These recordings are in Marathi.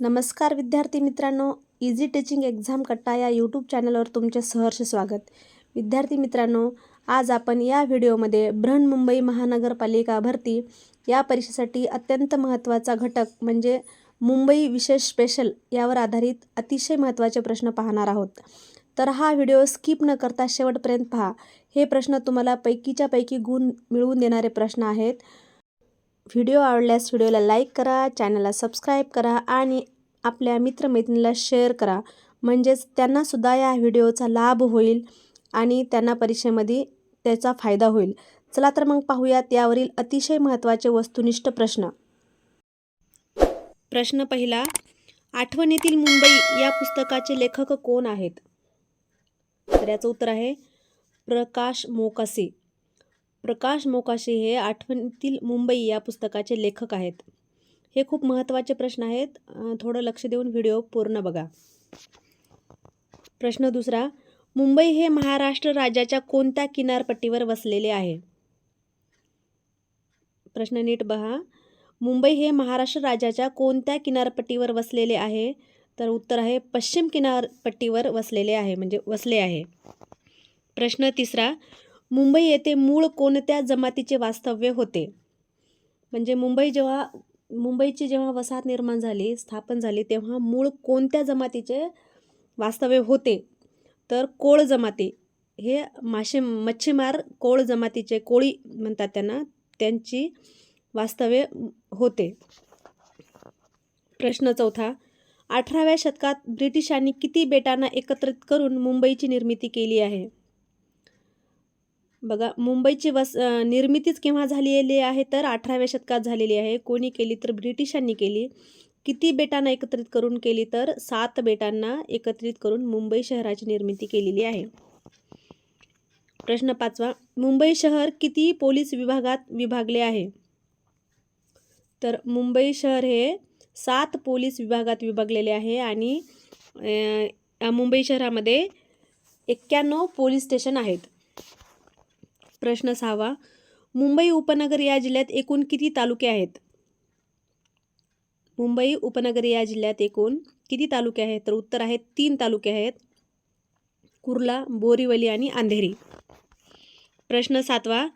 नमस्कार विद्यार्थी मित्रांनो इझी टीचिंग एक्झाम कट्टा या यूट्यूब चॅनलवर तुमचे सहर्ष स्वागत. विद्यार्थी मित्रांनो आज आपण या व्हिडिओमध्ये बृहन्मुंबई महानगरपालिका भरती या परीक्षेसाठी अत्यंत महत्त्वाचा घटक म्हणजे मुंबई विशेष स्पेशल यावर आधारित अतिशय महत्त्वाचे प्रश्न पाहणार आहोत. तर हा व्हिडिओ स्किप न करता शेवटपर्यंत पहा. हे प्रश्न तुम्हाला पैकीच्या पैकी गुण मिळवून देणारे प्रश्न आहेत. व्हिडिओ आवडल्यास व्हिडिओला लाईक करा चॅनलला सबस्क्राईब करा आणि आपल्या मित्रमैत्रिणीला शेअर करा. म्हणजेच त्यांनासुद्धा या व्हिडिओचा लाभ होईल आणि त्यांना परीक्षेमध्ये त्याचा फायदा होईल. चला तर मग पाहूयात यावरील अतिशय महत्त्वाचे वस्तुनिष्ठ प्रश्न. प्रश्न पहिला आठवणीतील मुंबई या पुस्तकाचे लेखक कोण आहेत? तर याचं उत्तर आहे प्रकाश मोकासे. प्रकाश मोकाशे हे आठवणीतील मुंबई या पुस्तकाचे लेखक आहेत. हे खूप महत्त्वाचे प्रश्न आहेत. थोडं लक्ष देऊन व्हिडिओ पूर्ण बघा. प्रश्न दुसरा मुंबई हे महाराष्ट्र राज्याच्या कोणत्या किनारपट्टीवर वसलेले आहे? प्रश्न नीट बहा मुंबई हे महाराष्ट्र राज्याच्या कोणत्या किनारपट्टीवर वसलेले आहे? तर उत्तर आहे पश्चिम किनारपट्टीवर वसलेले आहे म्हणजे वसले आहे. प्रश्न तिसरा मुंबई येथे मूळ कोणत्या जमातीचे वास्तव्य होते? म्हणजे मुंबई जेव्हा मुंबईची जेव्हा वसाहत निर्माण झाली स्थापन झाली तेव्हा मूळ कोणत्या जमातीचे वास्तव्य होते? तर कोळ जमाती. हे मासे मच्छीमार कोळ जमातीचे कोळी म्हणतात त्यांना त्यांची वास्तव्य होते. प्रश्न चौथा. अठराव्या शतकात ब्रिटिशांनी किती बेटांना एकत्रित करून मुंबईची निर्मिती केली आहे? बघा मुंबईची वस निर्मितीच केव्हा झालेली आहे तर अठराव्या शतकात झालेली आहे. कोणी केली तर ब्रिटिशांनी केली. किती बेटांना एकत्रित करून केली तर सात बेटांना एकत्रित करून मुंबई शहराची निर्मिती केलेली आहे. प्रश्न पाचवा मुंबई शहर किती पोलीस विभागात विभागले आहे? तर मुंबई शहर हे सात पोलीस विभागात विभागलेले आहे आणि मुंबई शहरामध्ये एक्क्याण्णव पोलीस स्टेशन आहेत. प्रश्न सहावा. मुंबई उपनगर या जिल्ह्यात एकूण किती तालुके आहेत? मुंबई उपनगर या जिल्ह्यात एकूण किती तालुके आहेत? तर उत्तर आहेत तीन तालुके आहेत. कुर्ला बोरीवली आणि अंधेरी. प्रश्न सातवा.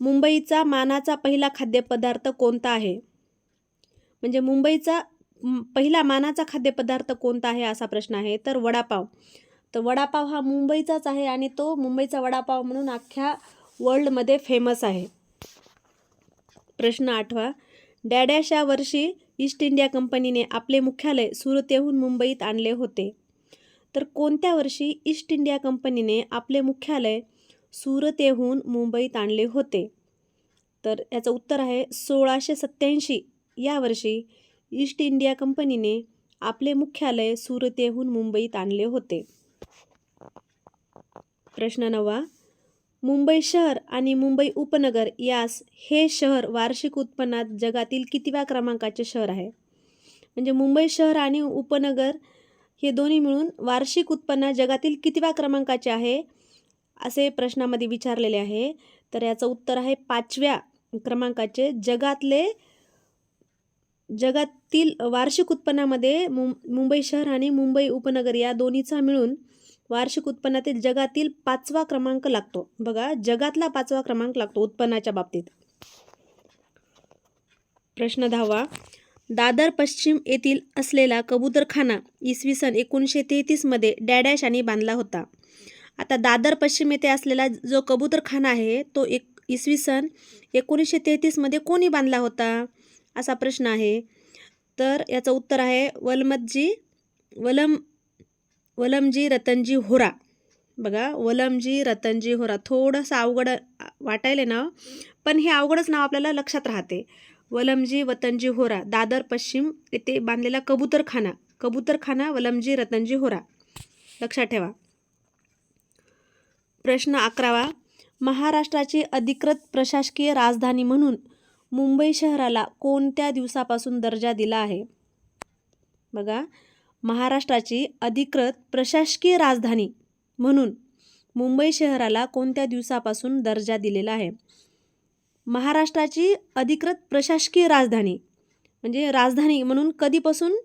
मुंबईचा मानाचा पहिला खाद्यपदार्थ कोणता आहे? म्हणजे मुंबईचा पहिला मानाचा खाद्यपदार्थ कोणता आहे असा प्रश्न आहे. तर वडापाव. तर वडापाव हा मुंबईचाच आहे आणि तो मुंबईचा वडापाव म्हणून अख्ख्या वर्ल्डमध्ये फेमस आहे. प्रश्न आठवा. डॅडॅशा वर्षी ईस्ट इंडिया कंपनीने आपले मुख्यालय सुरतेहून मुंबईत आणले होते. तर कोणत्या वर्षी ईस्ट इंडिया कंपनीने आपले मुख्यालय सुरतेहून मुंबईत आणले होते? तर याचं उत्तर आहे सोळाशे सत्याऐंशी या वर्षी ईस्ट इंडिया कंपनीने आपले मुख्यालय सुरतेहून मुंबईत आणले होते. प्रश्न नववा. मुंबई शहर आणि मुंबई उपनगर यास हे शहर वार्षिक उत्पन्नात जगातील कितव्या क्रमांकाचे शहर आहे? म्हणजे मुंबई शहर आणि उपनगर हे दोन्ही मिळून वार्षिक उत्पन्न जगातील कितव्या क्रमांकाचे आहे? असे प्रश्नामध्ये विचारलेले आहे. तर याचं उत्तर आहे पाचव्या क्रमांकाचे. जगातले जगातील वार्षिक उत्पन्नामध्ये मुं मुंबई शहर आणि मुंबई उपनगर या दोन्हीचा मिळून वार्षिक उत्पन्नातील जगातील पाचवा क्रमांक लागतो. बघा जगातला पाचवा क्रमांक लागतो उत्पन्नाच्या बाबतीत. प्रश्न दहावा. दादर पश्चिम येथील असलेला कबूतरखाना इसवी सन एकोणीसशे तेहतीसमध्ये डॅडॅश आणि बांधला होता. आता दादर पश्चिम येथे असलेला जो कबूतरखाना आहे तो एक इसवी सन एकोणीसशे तेहतीसमध्ये कोणी बांधला होता? असा प्रश्न आहे. तर याचं उत्तर आहे वलमतजी वलम वलमजी रतनजी होरा. बघा वलमजी रतनजी होरा. थोडंसं अवघड वाटायले नाव पण हे अवघडच नाव आपल्याला लक्षात राहते. वलमजी वतनजी होरा. दादर पश्चिम येथे बांधलेला कबूतरखाना. कबूतरखाना वलमजी रतनजी होरा. लक्षात ठेवा. प्रश्न अकरावा. महाराष्ट्राची अधिकृत प्रशासकीय राजधानी म्हणून मुंबई शहराला कोणत्या दिवसापासून दर्जा दिला आहे? बघा महाराष्ट्राची अधिकृत प्रशासकीय राजधानी म्हणून मुंबई शहराला कोणत्या दिवसापासून दर्जा दिलेला आहे? महाराष्ट्राची अधिकृत प्रशासकीय राजधानी म्हणजे राजधानी म्हणून कधीपासून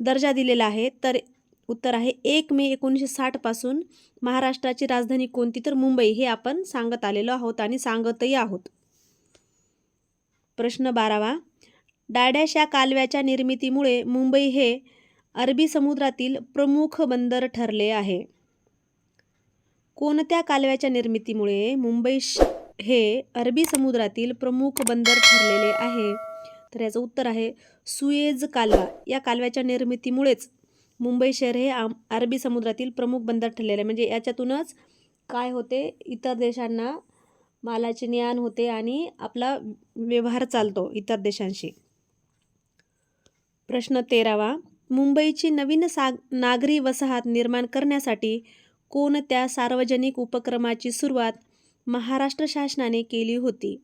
दर्जा दिलेला आहे? तर उत्तर आहे एक मे एकोणीसशे साठपासून महाराष्ट्राची राजधानी कोणती? तर मुंबई हे आपण सांगत आलेलो आहोत आणि सांगतही आहोत. प्रश्न बारावा. डाड्याश या कालव्याच्या निर्मितीमुळे मुंबई हे अरबी समुद्रातील प्रमुख बंदर ठरले आहे. कोणत्या कालव्याच्या निर्मितीमुळे मुंबई श- हे अरबी समुद्रातील प्रमुख बंदर ठरलेले आहे? तर याचं उत्तर आहे सुएज कालवा. या कालव्याच्या निर्मितीमुळेच मुंबई शहर हे आम अरबी समुद्रातील प्रमुख बंदर ठरलेले आहे. म्हणजे याच्यातूनच काय होते? इतर देशांना मालाचे ज्ञान होते आणि आपला व्यवहार चालतो इतर देशांशी. प्रश्न तेरावा. मुंबईची नवीन साग नागरी वसाहत निर्माण करण्यासाठी कोणत्या सार्वजनिक उपक्रमाची सुरुवात महाराष्ट्र शासनाने केली होती?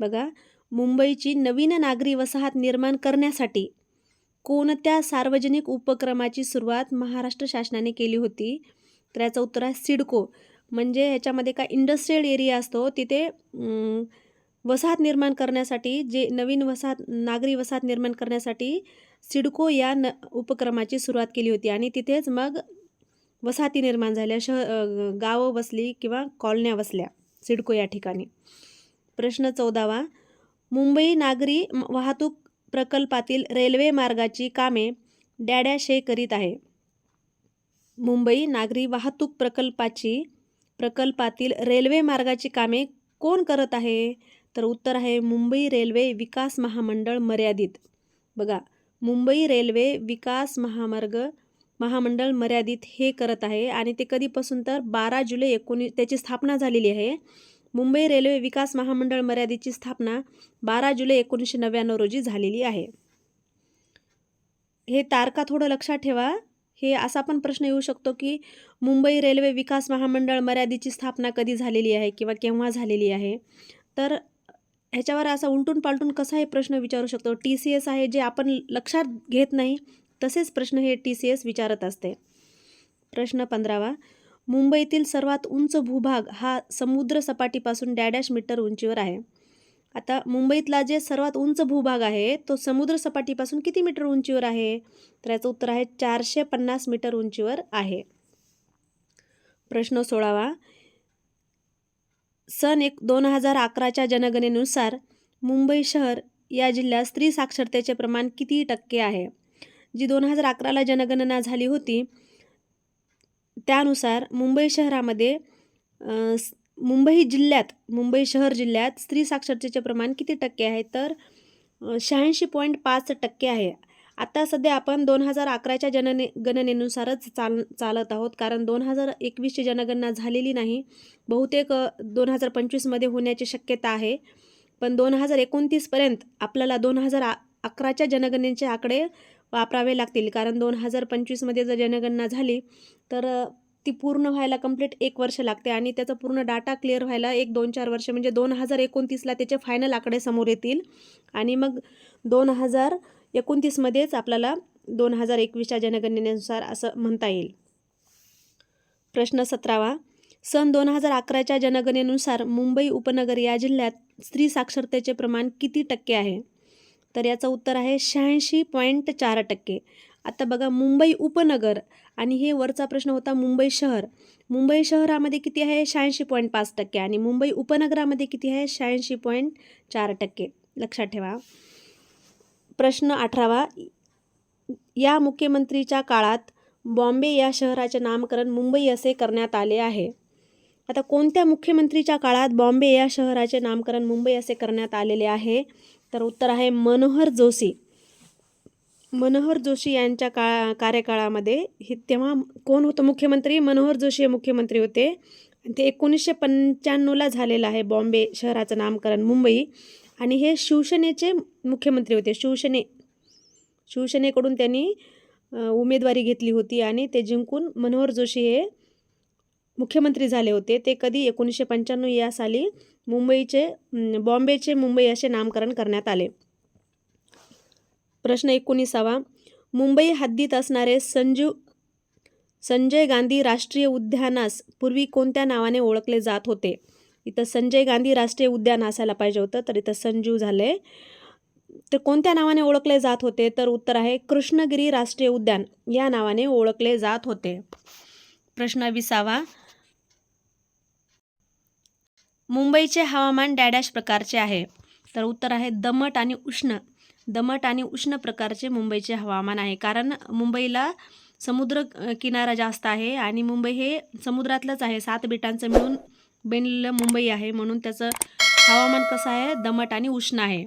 बघा मुंबईची नवीन नागरी वसाहत निर्माण करण्यासाठी कोणत्या सार्वजनिक उपक्रमाची सुरुवात महाराष्ट्र शासनाने केली होती? तर याचं उत्तर आहे सिडको. म्हणजे ह्याच्यामध्ये काय इंडस्ट्रीयल एरिया असतो तिथे वसाहत निर्माण करण्यासाठी जे नवीन वसाहत नागरी वसाहत निर्माण करण्यासाठी सिडको या न उपक्रमाची सुरुवात केली होती आणि तिथेच मग वसाहती निर्माण झाल्या शह गावं वसली किंवा कॉलन्या वसल्या सिडको या ठिकाणी. प्रश्न चौदावा मुंबई नागरी म- वाहतूक प्रकल्पातील रेल्वे मार्गाची कामे डॅड्याशे करीत आहे. मुंबई नागरी वाहतूक प्रकल्पाची प्रकल्पातील रेल्वे मार्गाची कामे कोण करत आहे? तर उत्तर आहे मुंबई रेल्वे विकास महामंडळ मर्यादित. बघा मुंबई रेल्वे विकास महामार्ग महामंडळ मर्यादित हे करत आहे आणि ते कधीपासून तर बारा जुलै एकोणीस त्याची स्थापना झालेली आहे. मुंबई रेल्वे विकास महामंडळ मर्यादितची स्थापना बारा जुलै एकोणीसशे नव्याण्णव रोजी झालेली आहे. हे तारका थोडं लक्षात ठेवा. हे असा पण प्रश्न येऊ शकतो की मुंबई रेल्वे विकास महामंडळ मर्यादितची स्थापना कधी झालेली आहे किंवा केव्हा झालेली आहे? तर ह्याच्यावर असा उलटून पालटून कसा हे प्रश्न विचारू शकतो. टी सी एस आहे जे आपण लक्षात घेत नाही तसेच प्रश्न हे टी सी एस विचारत असते. प्रश्न पंधरावा मुंबईतील सर्वात उंच भूभाग हा समुद्र सपाटीपासून डॅडॅश मीटर उंचीवर आहे. आता मुंबईतला जे सर्वात उंच भूभाग आहे तो समुद्र सपाटीपासून किती मीटर उंचीवर आहे? तर याचं उत्तर आहे चारशे पन्नास मीटर उंचीवर आहे. प्रश्न सोळावा सन एक दोन हजार अकराच्या जनगणनेनुसार मुंबई शहर या जिल्ह्यात स्त्री साक्षरतेचे प्रमाण किती टक्के आहे? जी दोन हजार अकराला जनगणना झाली होती त्यानुसार मुंबई शहरामध्ये मुंबई जिल्ह्यात मुंबई शहर जिल्ह्यात स्त्री साक्षरतेचे प्रमाण किती टक्के आहे? तर शहाऐंशी पॉईंट पाच टक्के आहे. आता सध्या आपण दोन हजार अकराच्या जनने गणनेनुसारच चाल चालत आहोत. कारण दोन हजार एकवीसची जनगणना झालेली नाही. बहुतेक दोन हजार पंचवीसमध्ये होण्याची शक्यता आहे. पण दोन हजार एकोणतीसपर्यंत आपल्याला दोन हजार आ अकराच्या जनगणनेचे आकडे वापरावे लागतील. कारण दोन हजार पंचवीसमध्ये जर जनगणना झाली तर ती पूर्ण व्हायला कंप्लीट एक वर्ष लागते. आणि त्याचा पूर्ण डाटा क्लिअर व्हायला एक दोन चार वर्ष म्हणजे दोन हजार एकोणतीसला त्याचे फायनल आकडे समोर येतील. आणि मग दोन हजार एकोणतीसमध्येच आपल्याला दोन हजार एकवीसच्या जनगणनेनुसार असं म्हणता येईल. प्रश्न सतरावा. सन दोन हजार अकराच्या जनगणनेनुसार मुंबई उपनगर या जिल्ह्यात स्त्री साक्षरतेचे प्रमाण किती टक्के आहे? तर याचं उत्तर आहे शहाऐंशी पॉईंट चार टक्के. आता बघा मुंबई उपनगर आणि हे वरचा प्रश्न होता मुंबई शहर. मुंबई शहरामध्ये किती आहे? शहाऐंशी पॉईंट पाच टक्के आणि मुंबई उपनगरामध्ये किती आहे? शहाऐंशी पॉईंट चार टक्के. लक्षात ठेवा. प्रश्न अठरावा या मुख्यमंत्रीच्या काळात बॉम्बे या शहराचे नामकरण मुंबई असे करण्यात आले आहे. आता कोणत्या मुख्यमंत्रीच्या काळात बॉम्बे या शहराचे नामकरण मुंबई असे करण्यात आलेले आहे? तर उत्तर आहे मनोहर जोशी. मनोहर जोशी यांच्या काळा कार्यकाळामध्ये हे तेव्हा कोण होतं मुख्यमंत्री? मनोहर जोशी हे मुख्यमंत्री होते. ते एकोणीसशे पंच्याण्णवला झालेलं आहे बॉम्बे शहराचं नामकरण मुंबई. आणि हे शिवसेनेचे मुख्यमंत्री होते. शिवसेने शिवसेनेकडून त्यांनी उमेदवारी घेतली होती आणि ते जिंकून मनोहर जोशी हे मुख्यमंत्री झाले होते. ते कधी एकोणीसशे पंच्याण्णव या साली मुंबईचे बॉम्बेचे मुंबई असे नामकरण करण्यात आले. प्रश्न एकोणीसावा. मुंबई हद्दीत असणारे संजीव संजय गांधी राष्ट्रीय उद्यानास पूर्वी कोणत्या नावाने ओळखले जात होते? इथं संजय गांधी राष्ट्रीय उद्यान असायला पाहिजे होतं तर इथं संजीव झाले. तर कोणत्या नावाने ओळखले जात होते? तर उत्तर आहे कृष्णगिरी राष्ट्रीय उद्यान या नावाने ओळखले जात होते. प्रश्न विसावा. मुंबईचे हवामान डॅडॅश प्रकारचे आहे. तर उत्तर आहे दमट आणि उष्ण. दमट आणि उष्ण प्रकारचे मुंबईचे हवामान आहे. कारण मुंबईला समुद्र किनारा जास्त आहे आणि मुंबई हे समुद्रातलंच आहे. सात बेटांचं मिळून बनलेलं मुंबई आहे. म्हणून त्याचं हवामान कसं आहे? दमट आणि उष्ण आहे.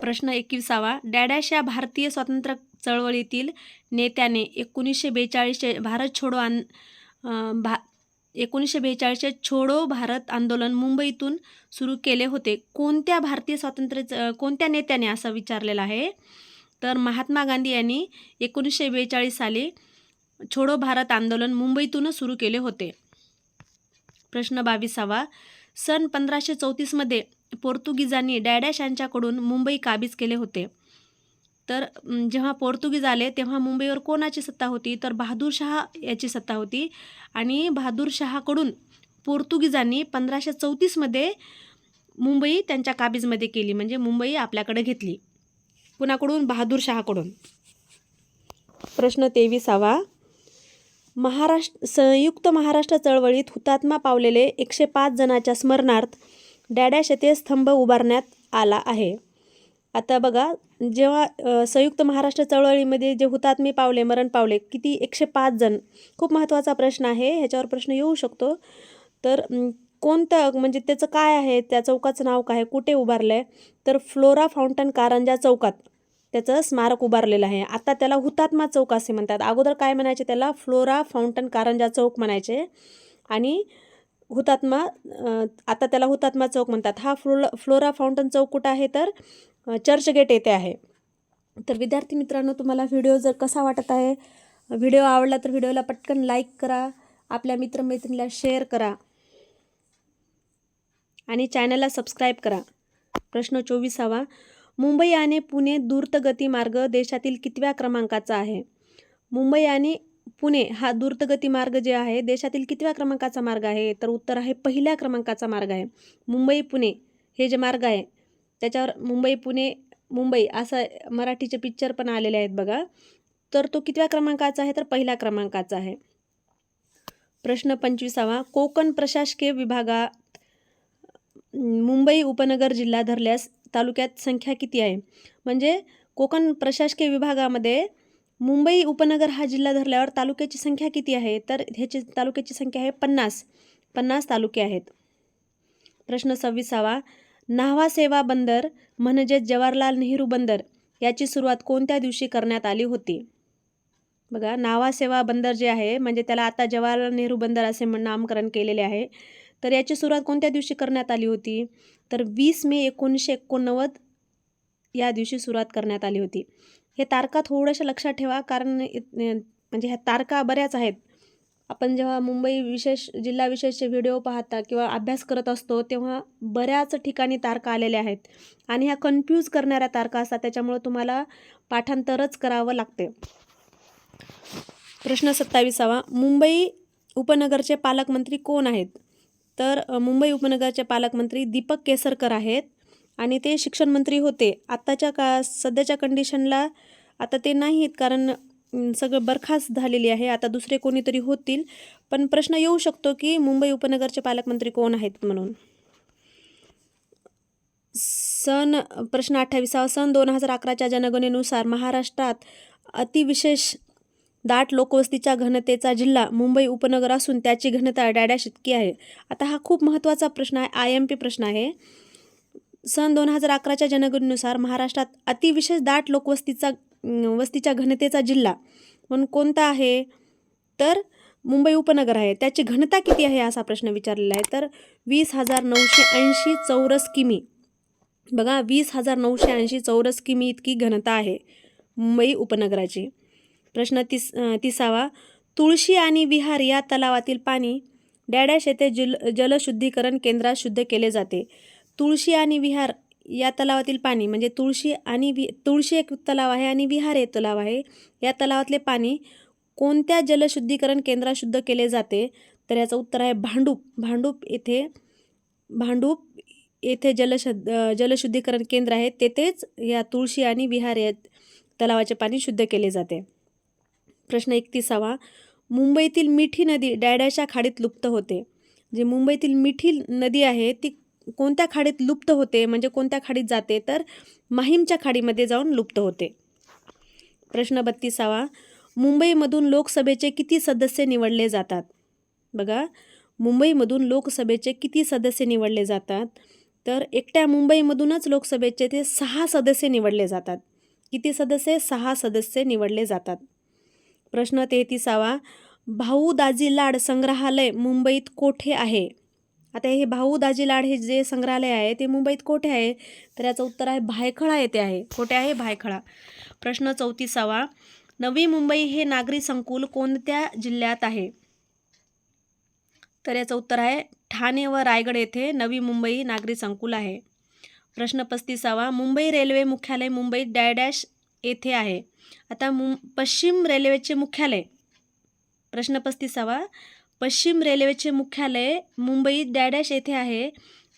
प्रश्न एकविसावा. डॅडॅश या भारतीय स्वातंत्र्य चळवळीतील नेत्याने एकोणीसशे बेचाळीसचे भारत छोडो आन भा एकोणीसशे बेचाळीसचे छोडो भारत आंदोलन मुंबईतून सुरू केले होते. कोणत्या भारतीय स्वातंत्र्य कोणत्या नेत्याने असं विचारलेलं आहे? तर महात्मा गांधी यांनी एकोणीसशे बेचाळीस साली छोडो भारत आंदोलन मुंबईतूनच सुरू केले होते. प्रश्न बावीसावा. सन पंधराशे चौतीसमध्ये पोर्तुगीजांनी डॅडॅश यांच्याकडून मुंबई काबीज केले होते. तर जेव्हा पोर्तुगीज आले तेव्हा मुंबईवर कोणाची सत्ता होती? तर बहादूरशहा याची सत्ता होती. आणि बहादूरशहाकडून पोर्तुगीजांनी पंधराशे चौतीसमध्ये मुंबई त्यांच्या काबीजमध्ये केली. म्हणजे मुंबई आपल्याकडे घेतली. कुणाकडून? बहादूरशहाकडून प्रश्न तेविसावा. महाराष्ट्र संयुक्त महाराष्ट्र चळवळीत हुतात्मा पावलेले एकशे पाच जणाच्या स्मरणार्थ डॅडॅश येथे स्तंभ उभारण्यात आला आहे. आता बघा जेव्हा संयुक्त महाराष्ट्र चळवळीमध्ये जे हुतात्मे पावले मरण पावले किती एकशे पाच जण? खूप महत्त्वाचा प्रश्न आहे ह्याच्यावर प्रश्न येऊ शकतो. तर कोणतं म्हणजे त्याचं काय आहे त्या चौकाचं नाव काय आहे कुठे उभारलं आहे तर फ्लोरा फाउंटन कारंजा चौकात त्याचं स्मारक उभारलेलं आहे. आता त्याला हुतात्मा चौक असे म्हणतात. अगोदर काय म्हणायचे त्याला? फ्लोरा फाउंटन कारंजा चौक म्हणायचे. आणि हुतात्मा आता त्याला हुतात्मा चौक म्हणतात. हा फ्लो फ्लोरा फाउंटन चौक कुठं आहे तर? चर्चगेट येथे आहे. तर विद्यार्थी मित्रांनो तुम्हाला व्हिडिओ जर कसा वाटत आहे व्हिडिओ आवडला तर व्हिडिओला पटकन लाईक करा. आपल्या मित्रमैत्रिणीला शेअर करा. आणि चॅनलला सबस्क्राईब करा. प्रश्न चोवीसावा. मुंबई आणि पुणे द्रुतगती मार्ग देशातील कितव्या क्रमांकाचा आहे? मुंबई आणि पुणे हा द्रुतगती मार्ग जे आहे देशातील कितव्या क्रमांकाचा मार्ग आहे? तर उत्तर आहे पहिल्या क्रमांकाचा मार्ग आहे. मुंबई पुणे हे जे मार्ग आहे त्याच्यावर मुंबई पुणे मुंबई असं मराठीचे पिक्चर पण आलेले आहेत बघा. तर तो कितव्या क्रमांकाचा आहे? तर पहिल्या क्रमांकाचा आहे. प्रश्न पंचवीसावा. कोकण प्रशासकीय विभागात मुंबई उपनगर जिल्हा धरल्यास तालुक्यात संख्या किती आहे? म्हणजे कोकण प्रशासकीय विभागामध्ये मुंबई उपनगर हा जिल्हा धरल्यावर तालुक्याची संख्या किती आहे? तर ह्याची तालुक्याची संख्या आहे पन्नास. पन्नास तालुके आहेत. प्रश्न सव्वीसावा. न्हावा सेवा बंदर म्हणजेच जवाहरलाल नेहरू बंदर याची सुरुवात कोणत्या दिवशी करण्यात आली होती? बघा नावा सेवा बंदर जे आहे म्हणजे त्याला आता जवाहरलाल नेहरू बंदर असे नामकरण केलेले आहे. तर याची सुरुवात कोणत्या दिवशी करण्यात आली होती? तर वीस मे एकोणीसशे एकोणनव्वद या दिवशी सुरुवात करण्यात आली होती. हे तारखा थोड्याशा लक्षात ठेवा कारण म्हणजे ह्या तारखा बऱ्याच आहेत. आपण जेव्हा मुंबई विशेष जिल्हा विशेषचे व्हिडिओ पाहता किंवा अभ्यास करत असतो तेव्हा बऱ्याच ठिकाणी तारखा आलेल्या आहेत. आणि ह्या कन्फ्यूज करणाऱ्या तारखा असतात त्याच्यामुळं तुम्हाला पाठांतरच करावं लागते. प्रश्न सत्तावीसावा. मुंबई उपनगरचे पालकमंत्री कोण आहेत? तर मुंबई उपनगरचे पालकमंत्री दीपक केसरकर आहेत आणि ते शिक्षण मंत्री होते. आत्ताच्या का सध्याच्या कंडिशनला आता ते नाहीत कारण सगळं बरखास्त झालेली आहे. आता दुसरे कोणीतरी होतील. पण प्रश्न येऊ शकतो की मुंबई उपनगरचे पालकमंत्री कोण आहेत म्हणून? सन प्रश्न अठ्ठावीसावा. सन दोन हजार अकराच्या जनगणनेनुसार महाराष्ट्रात अतिविशेष दाट लोकवस्तीच्या घनतेचा जिल्हा मुंबई उपनगर असून त्याची घनता डॅडॅश इतकी आहे. आता हा खूप महत्त्वाचा प्रश्न आहे आय एम पी प्रश्न आहे. सन दोन हजार अकराच्या जनगणनेनुसार महाराष्ट्रात अतिविशेष दाट लोकवस्तीचा वस्तीच्या घनतेचा जिल्हा म्हणून कोणता आहे? तर मुंबई उपनगर आहे. त्याची घनता किती आहे असा प्रश्न विचारलेला आहे. तर वीस हजार नऊशे ऐंशी चौरस किमी. बघा वीस हजार नऊशे ऐंशी चौरस किमी इतकी घनता आहे मुंबई उपनगराची. प्रश्न तिस तिसावा. तुळशी आणि विहार या तलावातील पाणी डॅडॅश येथे जल जलशुद्धीकरण केंद्रात शुद्ध केले जाते. तुळशी आणि विहार या तलावातील पाणी म्हणजे तुळशी आणि वि तुळशी एक तलाव आहे आणि विहार एक तलाव आहे. या तलावातले पाणी कोणत्या जलशुद्धीकरण केंद्रात शुद्ध केले जाते? तर याचं उत्तर आहे भांडूप. भांडूप येथे भांडूप येथे जलशुद्ध जलशुद्धीकरण केंद्र आहे. तेथेच या तुळशी आणि विहार या तलावाचे पाणी शुद्ध केले जाते. प्रश्न एकतीसावा. मुंबईतील मिठी नदी डॅड्याच्या खाडीत लुप्त होते. जी मुंबईतील मिठी नदी आहे ती कोणत्या खाडीत लुप्त होते म्हणजे कोणत्या खाडीत जाते तर माहीमच्या खाडीमध्ये जाऊन लुप्त होते. प्रश्न बत्तीसावा. मुंबईमधून लोकसभेचे किती सदस्य निवडले जातात? बघा मुंबईमधून लोकसभेचे किती सदस्य निवडले जातात? तर एकट्या मुंबईमधूनच लोकसभेचे ते सहा सदस्य निवडले जातात. किती सदस्य? सहा सदस्य निवडले जातात. प्रश्न तेहतीसावा भाऊ दाजी लाड संग्रहालय मुंबईत कोठे आहे? आता हे भाऊ दाजी लाड हे जे संग्रहालय आहे ते मुंबईत कोठे आहे? तर याचं उत्तर आहे भायखळा येथे आहे. कोठे आहे? भायखळा. प्रश्न चौतीसावा. नवी मुंबई हे नागरी संकुल कोणत्या जिल्ह्यात आहे? तर याचं उत्तर आहे ठाणे व रायगड येथे नवी मुंबई नागरी संकुल आहे. प्रश्न पस्तीसावा. मुंबई रेल्वे मुख्यालय मुंबईत डॅडॅश येथे आहे. आता मुं पश्चिम रेल्वेचे मुख्यालय. प्रश्न पस्तीसावा. पश्चिम रेल्वेचे मुख्यालय मुंबईत डॅडॅश येथे आहे.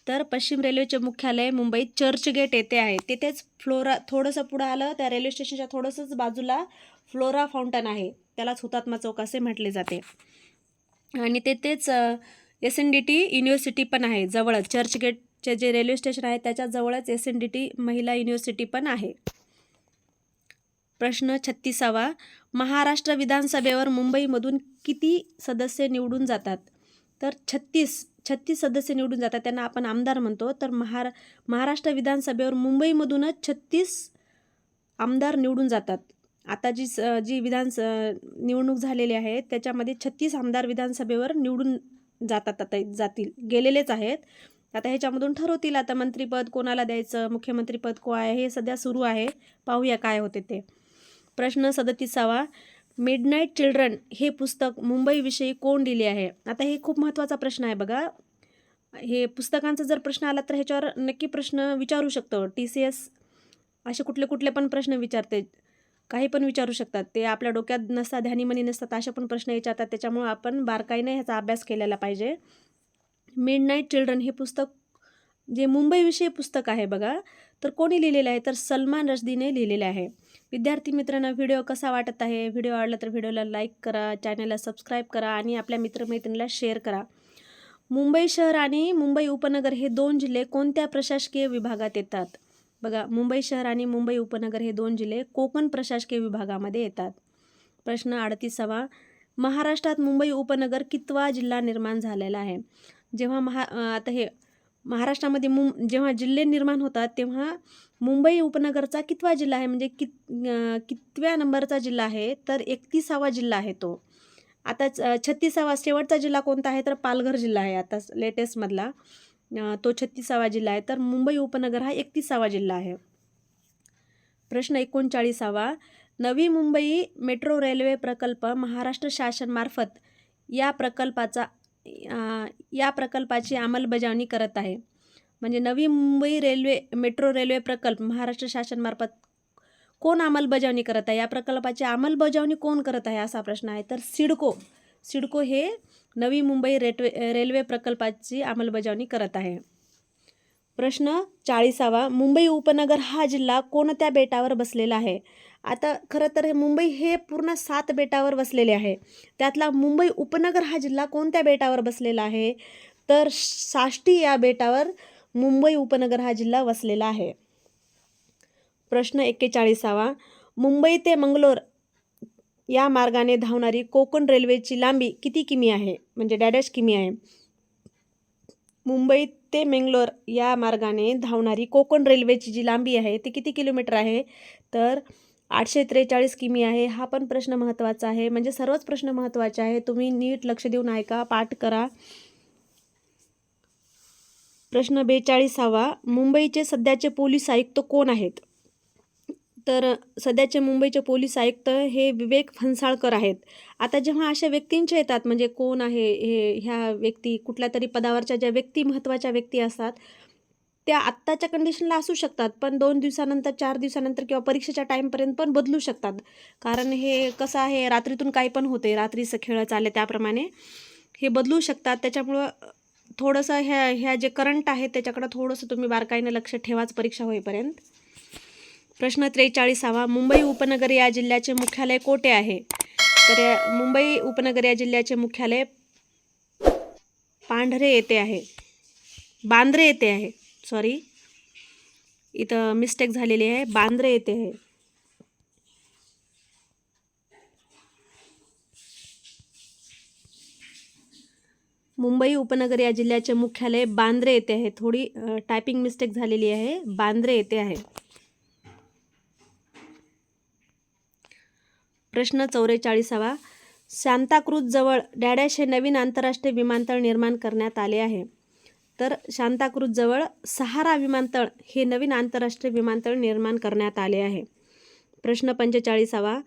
तर पश्चिम रेल्वेचे मुख्यालय मुंबईत चर्चगेट येथे आहे. तिथेच फ्लोरा थोडंसं पुढं आलं त्या रेल्वे स्टेशनच्या थोडंसंच बाजूला फ्लोरा फाउंटन आहे. त्यालाच हुतात्मा चौक असे म्हटले जाते. आणि तेथेच S N D T university पण आहे. जवळच. चर्चगेटचे जे रेल्वे स्टेशन आहे त्याच्या जवळच एस एन डी टी महिला युनिव्हर्सिटी पण आहे. प्रश्न छत्तीसावा. महाराष्ट्र विधानसभेवर मुंबईमधून किती सदस्य निवडून जातात? तर छत्तीस छत्तीस सदस्य निवडून जातात त्यांना आपण आमदार म्हणतो. तर महार महाराष्ट्र विधानसभेवर मुंबईमधूनच छत्तीस आमदार निवडून जातात. आता जी स जी विधानस निवडणूक झालेली आहे त्याच्यामध्ये छत्तीस आमदार विधानसभेवर निवडून जातात आता जातील गेलेलेच आहेत. आता ह्याच्यामधून ठरवतील आता मंत्रीपद कोणाला द्यायचं मुख्यमंत्रीपद को आहे हे सध्या सुरू आहे. पाहूया काय होते ते. प्रश्न सदतीसावा. मिडनाईट चिल्ड्रन हे पुस्तक मुंबईविषयी कोण लिहिले आहे? आता हे खूप महत्त्वाचा प्रश्न आहे बघा. हे पुस्तकांचा जर प्रश्न आला तर ह्याच्यावर नक्की प्रश्न विचारू शकतो. टी सी एस असे कुठले कुठले पण प्रश्न विचारते. काही पण विचारू शकतात. ते आपल्या डोक्यात नसतात ध्यानीमनी नसतात असे पण प्रश्न विचारतात. त्याच्यामुळं आपण बारकाईने ह्याचा अभ्यास केलेला पाहिजे. मिडनाईट चिल्ड्रन हे पुस्तक जे मुंबईविषयी पुस्तक आहे बघा तर कोणी लिहिलेलं आहे? तर सलमान रशदीने लिहिलेलं आहे. विद्यार्थी मित्रांनो व्हिडिओ कसा वाटत आहे? व्हिडिओ आवडला तर व्हिडिओला लाईक करा चॅनलला सबस्क्राईब करा आणि आपल्या मित्रमैत्रिणीला शेअर करा. मुंबई शहर आणि मुंबई उपनगर हे दोन जिल्हे कोणत्या प्रशासकीय विभागात येतात? बघा मुंबई शहर आणि मुंबई उपनगर हे दोन जिल्हे कोकण प्रशासकीय विभागामध्ये येतात. प्रश्न अडतीसावा. महाराष्ट्रात मुंबई उपनगर कितवा जिल्हा निर्माण झालेला आहे? जेव्हा महा आता हे महाराष्ट्रामध्ये मुं जेव्हा जिल्हे निर्माण होतात तेव्हा मुंबई उपनगरचा कितवा जिल्हा आहे? म्हणजे कित कितव्या नंबरचा जिल्हा आहे? तर एकतीसावा जिल्हा आहे तो. आता छत्तीसावा शेवटचा जिल्हा कोणता आहे? तर पालघर जिल्हा आहे आता लेटेस्टमधला तो छत्तीसावा जिल्हा आहे. तर मुंबई उपनगर हा एकतीसावा जिल्हा आहे. प्रश्न एकोणचाळीसावा. नवी मुंबई मेट्रो रेल्वे प्रकल्प महाराष्ट्र शासनमार्फत या प्रकल्पाचा या प्रकल्पाची अंमलबजावणी करत आहे. म्हणजे Navi Mumbai railway metro railway प्रकल्प महाराष्ट्र शासनमार्फत कोण अंमलबजावणी करत आहे? या प्रकल्पाची अंमलबजावणी कोण करत आहे असा प्रश्न आहे. तर सिडको सिडको हे नवी मुंबई रेल्वे रेल्वे प्रकल्पाची अंमलबजावणी करत आहे. प्रश्न चाळीसावा मुंबई उपनगर हा जिल्हा कोणत्या बेटावर बसलेला आहे? आता खरं तर हे मुंबई हे पूर्ण सात बेटावर वसलेले आहे. त्यातला मुंबई उपनगर हा जिल्हा कोणत्या बेटावर बसलेला आहे? तर साष्टी या बेटावर मुंबई उपनगर हा जिल्हा वसलेला आहे. प्रश्न एक्केचाळीसावा. मुंबई ते मंगलोर या मार्गाने धावणारी कोकण रेल्वेची लांबी किती किमी आहे? म्हणजे डॅडॅश किमी आहे. मुंबई ते मेंगलोर या मार्गाने धावणारी कोकण रेल्वेची जी लांबी आहे ती किती किलोमीटर आहे? तर आठशे त्रेचाळीस किमी आहे. हा पण प्रश्न महत्त्वाचा आहे. म्हणजे सर्वच प्रश्न महत्त्वाचे आहे तुम्ही नीट लक्ष देऊन ऐका पाठ करा. प्रश्न बेचाळीसावा. मुंबईचे सध्याचे पोलीस आयुक्त कोण आहेत? तर सध्याचे मुंबईचे पोलीस आयुक्त हे विवेक फणसाळकर आहेत. आता जेव्हा अशा व्यक्तींचे येतात म्हणजे कोण आहे हे ह्या व्यक्ती कुठल्या तरी पदावरच्या ज्या व्यक्ती महत्त्वाच्या व्यक्ती असतात त्या आत्ताच्या कंडिशनला असू शकतात पण दोन दिवसानंतर चार दिवसानंतर किंवा परीक्षेच्या टाईमपर्यंत पण बदलू शकतात. कारण हे कसं आहे रात्रीतून काही पण होते रात्रीचं खेळ चालले त्याप्रमाणे हे बदलू शकतात. त्याच्यामुळं थोडंसं ह्या ह्या जे करंट आहे त्याच्याकडं थोडंसं तुम्ही बारकाईनं लक्ष ठेवाच परीक्षा होईपर्यंत. प्रश्न त्रेचाळीसावा मुंबई उपनगर या जिल्ह्याचे मुख्यालय कोठे आहे? तर मुंबई उपनगर या जिल्ह्याचे मुख्यालय पांढरे येथे आहे. बांद्रे येथे आहे. सॉरी इथं मिस्टेक झालेली आहे. बांद्रे येथे आहे मुंबई उपनगर या जिल्ह्याचे मुख्यालय बांद्रे येथे आहे. थोडी टायपिंग मिस्टेक झालेली आहे. बांद्रे येथे आहे. प्रश्न चौवेचाळीसावा सांताक्रूजजवळ डॅडॅश हे नवीन आंतरराष्ट्रीय विमानतळ निर्माण करण्यात आले आहे. तर शांताक्रूजजवळ सहारा विमानतळ हे नवीन आंतरराष्ट्रीय विमानतळ निर्माण करण्यात आले आहे. प्रश्न पंचेचाळीसावा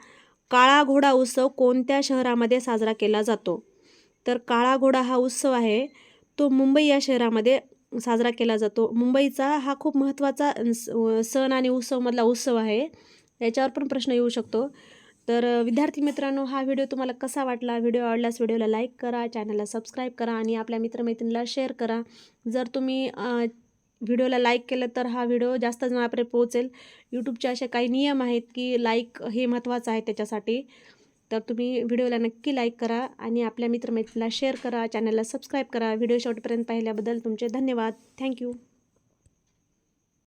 काळा घोडा उत्सव कोणत्या शहरामध्ये साजरा केला जातो? तर काळा घोडा हा उत्सव आहे तो मुंबई या शहरामध्ये साजरा केला जातो. मुंबईचा हा खूप महत्त्वाचा स- सण आणि उत्सवमधला उत्सव आहे. याच्यावर पण प्रश्न येऊ शकतो. तर विद्यार्थी मित्रांनो हा व्हिडिओ तुम्हाला कसा वाटला? व्हिडिओ आवडल्यास व्हिडिओला लाईक करा चॅनलला सबस्क्राईब करा आणि आपल्या मित्रमैत्रिणीला शेअर करा. जर तुम्ही व्हिडिओला लाईक केलं तर हा व्हिडिओ जास्त जणांपर्यंत पोहोचेल. यूट्यूबचे असे काही नियम आहेत की लाईक हे महत्त्वाचं आहे त्याच्यासाठी. तर तुम्ही व्हिडिओला नक्की लाईक करा आणि आपल्या मित्रमैत्रिणीला शेअर करा चॅनलला सबस्क्राईब करा. व्हिडिओ शेवटपर्यंत पाहिल्याबद्दल तुमचे धन्यवाद. थँक्यू.